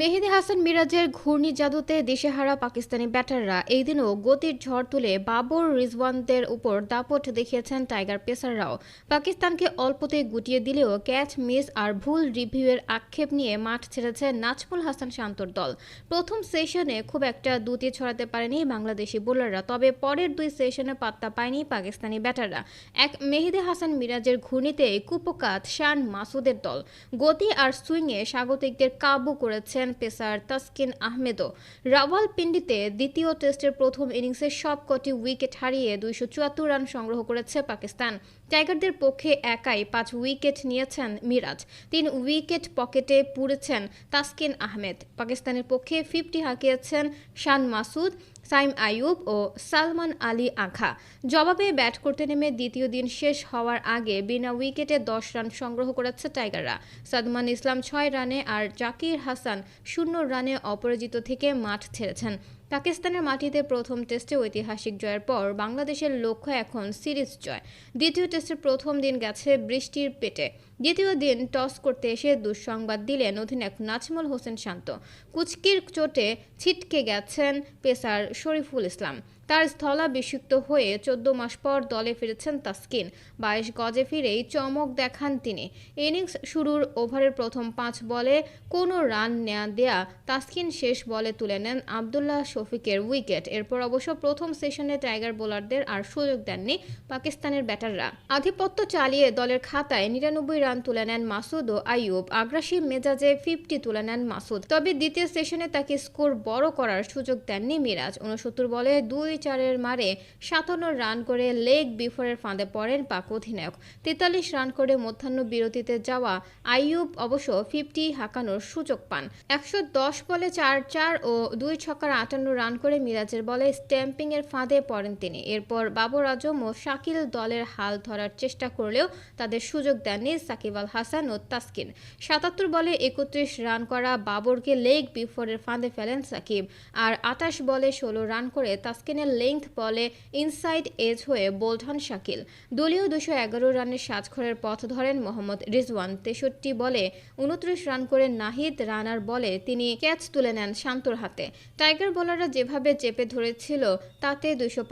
মেহেদি হাসান মিরাজের ঘূর্ণি জাদুতে দিশেহারা পাকিস্তানি ব্যাটাররা এই দিনও গতির ঝড় তুলে বাবর রিজওয়ানদের উপর দাপট দেখিয়েছেন টাইগার পেসাররাও। পাকিস্তানকে অল্পতেই গুটিয়ে দিলেও ক্যাচ, মিস আর ভুল রিভিউয়ের আক্ষেপ নিয়ে মাঠ ছেড়েছে নাজমুল হাসান শান্তর দল। প্রথম সেশনে খুব একটা দুটি ছড়াতে পারেনি বাংলাদেশি বোলাররা, তবে পরের দুই সেশনে পাত্তা পায়নি পাকিস্তানি ব্যাটাররা। এক মেহেদি হাসান মিরাজের ঘূর্ণিতে কুপকাত শান মাসুদের দল। গতি আর সুইংয়ে স্বাগতিকদের কাবু করেছেন পেসার তাসকিন আহমেদও। রাওয়ালপিন্ডিতে দ্বিতীয় টেস্টের প্রথম ইনিংসে সবকটি উইকেট হারিয়ে দুইশো চুয়াত্তর রান সংগ্রহ করেছে পাকিস্তান। টাইগারদের পক্ষে একাই পাঁচ উইকেট নিয়েছেন মিরাজ। তিন উইকেট পকেটে পুড়েছেন তাসকিন আহমেদ। পাকিস্তানের পক্ষে ফিফটি হাঁকিয়েছেন শান মাসুদ। সাইম আইয়ুব ও সালমান আলী আখা। জবাবে ব্যাট করতে নেমে দ্বিতীয় দিন শেষ হওয়ার আগে বিনা উইকেটে দশ রান সংগ্রহ করেছে টাইগাররা। সাদমান ইসলাম ছয় রানে আর জাকির হাসান শূন্য রানে অপরাজিত থেকে মাঠ ছেড়েছেন। পাকিস্তানের মাটিতে প্রথম টেস্টে ঐতিহাসিক জয়ের পর বাংলাদেশের লক্ষ্য এখন সিরিজ জয়। দ্বিতীয় টেস্টের প্রথম দিন গেছে বৃষ্টির পেটে। দ্বিতীয় দিন টস করতে এসে দুঃসংবাদ দিলেন অধিনায়ক নাজমুল হোসেন শান্ত। কুচকির চোটে ছিটকে গেছেন পেসার শরীফুল ইসলাম। তার স্থলাভিষিক্ত হয়ে চোদ্দ মাস পর দলে ফিরেছেন তাসকিন। বাইশ গজে ফিরেই চমক দেখান তিনি। ইনিংস শুরুর ওভারের প্রথম পাঁচ বলে কোনো রান নেয়া দেয়া তাসকিন শেষ বলে তুলে নেন আবদুল্লাহ শফিকের উইকেট। এরপর অবশ্য প্রথম সেশনে টাইগার বোলারদের আর সুযোগ দেননি পাকিস্তানের ব্যাটাররা। আধিপত্য চালিয়ে দলের খাতায় নিরানব্বই রান তুলে নেন মাসুদ ও আইয়ুব। আগ্রাসী মেজাজে ফিফটি তুলে নেন মাসুদ। তবে দ্বিতীয় সেশনে তাকে স্কোর বড় করার সুযোগ দেননি মিরাজ। উনসত্তর বলে দুই চারের মারে সাতান্ন রান করে লেগ বিফোরের ফাঁদে পড়েন পাক অধিনায়ক। তেতাল্লিশ রান করে মধ্যাহ্ন বিরতিতে যাওয়া আইয়ুব অবশ্য ফিফটি হাঁকানোর সুযোগ পান। একশো দশ বলে চার চার ও দুই ছক্কার আটান্ন রান করে মিরাজের বলে স্ট্যাম্পিংয়ের ফাঁদে পড়েন তিনি। এরপর বাবর আজম ও শাকিল দলের হাল ধরার চেষ্টা করলেও তাদের সুযোগ দেননি সাকিব আল হাসান ও তাসকিন। সাতাত্তর বলে একত্রিশ রান করা বাবরকে লেগ বিফোরের ফাঁদে ফেলেন সাকিব। আর আটাশ বলে ষোলো রান করে তাসকিনের লেংথ বলে ইনসাইড এজ হয়ে বোল্ড হন শাকিল। দলীয় দুশো এগারো রানের সাজঘরের পথ ধরেন মোহাম্মদ রিজওয়ান। তেষট্টি বলে উনত্রিশ রান করে নাহিদ রানার বলে তিনি ক্যাচ তুলে নেন শান্তর হাতে। টাইগার বোলাররা যেভাবে চেপে ধরেছিল, তাতে দুশো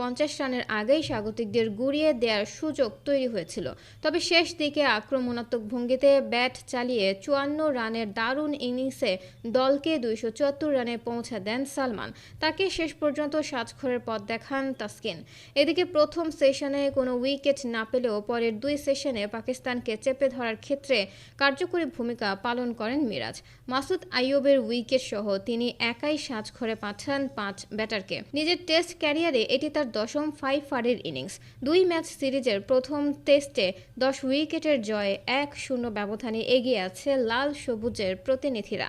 রানের আগেই স্বাগতিকদের গুড়িয়ে দেওয়ার সুযোগ তৈরি হয়েছিল। তবে শেষ দিকে আক্রমণাত্মক ভঙ্গিতে ব্যাট চালিয়ে চুয়ান্ন রানের দারুণ ইনিংসে দলকে দুইশো চুয়াত্তর রানে পৌঁছে দেন সালমান। তাকে শেষ পর্যন্ত সাজখরের পথ দেখান তাসকিন। এদিকে প্রথম সেশনে কোনো উইকেট না পেলেও পরের দুই সেশনে পাকিস্তানকে চেপে ধরার ক্ষেত্রে কার্যকরী ভূমিকা পালন করেন মিরাজ। মাসুদ আইয়ুবের উইকেট সহ তিনি একাই সাজ সাজঘরে পাঠান পাঁচ ব্যাটারকে। নিজের টেস্ট ক্যারিয়ারে এটি তার দশম ফাইভ ফারের ইনিংস। দুই ম্যাচ সিরিজের প্রথম টেস্টে দশ উইকেটের জয়ে এক শূন্য ব্যবধানে এগিয়ে আছে লাল সবুজের প্রতিনিধিরা।